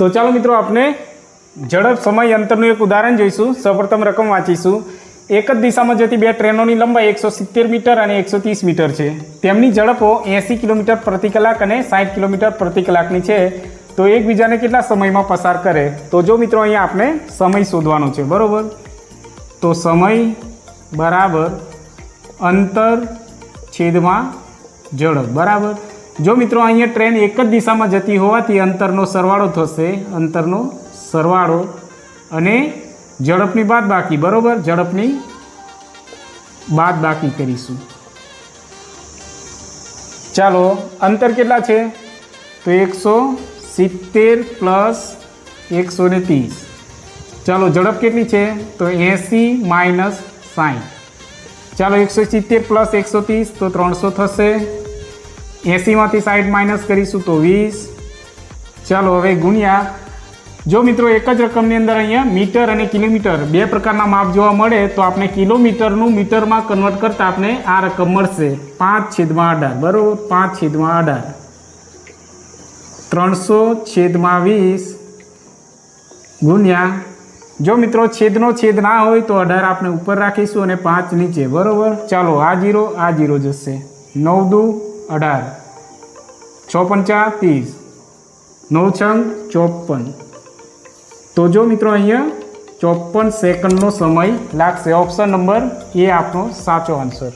તો ચાલો મિત્રો આપણે ઝડપ સમય અંતરનું એક ઉદાહરણ જોઈશું. સૌપ્રથમ રકમ વાંચીશું. એક જ દિશામાં જતી બે ટ્રેનોની લંબાઈ એકસો સિત્તેર મીટર અને એકસો ત્રીસ મીટર છે. તેમની ઝડપો એંસી કિલોમીટર પ્રતિ કલાક અને સાઠ કિલોમીટર પ્રતિ કલાકની છે. તો એકબીજાને કેટલા સમયમાં પસાર કરે? તો જો મિત્રો અહીંયા આપણે સમય શોધવાનો છે, બરાબર? તો સમય બરાબર અંતર છેદમાં ઝડપ, બરાબર? જો મિત્રો અહીંયા ટ્રેન એક જ દિશામાં જતી હોવાથી અંતરનો સરવાળો થશે, અંતરનો સરવાળો અને ઝડપની બાદ બાકી બરાબર? ઝડપની બાદ બાકી કરીશું. ચાલો, અંતર કેટલા છે? તો એકસો સિત્તેર પ્લસ એકસો ને ત્રીસ. ચાલો, ઝડપ કેટલી છે? તો એંસી માઇનસ સાઠ ચાલો, એકસો સિત્તેર પ્લસ એકસો ત્રીસ, તો ત્રણસો થશે. એંસીમાંથી સાઠ માઇનસ કરીશું તો વીસ. ચાલો હવે ગુણ્યા. જો મિત્રો એક જ રકમની અંદર અહીંયા મીટર અને કિલોમીટર બે પ્રકારના માપ જોવા મળે, તો આપણે કિલોમીટરનું મીટરમાં કન્વર્ટ કરતાં આપણે આ રકમ મળશે. પાંચ છેદમાં અઢાર. બરાબર? પાંચ છેદમાં અઢાર. ત્રણસો છેદમાં વીસ. ગુણ્યા. જો મિત્રો છેદનો છેદ ના હોય તો અઢાર આપણે ઉપર રાખીશું અને પાંચ નીચે. બરાબર? ચાલો આ જીરો આ જીરો જશે. નવ દુ અઢાર. છ પંચા ત્રીસ. નવ છંગ ચોપન. તો જો મિત્રો અહીંયા ચોપન સેકન્ડનો સમય લાગશે. ઓપ્શન નંબર એ આપણો સાચો આન્સર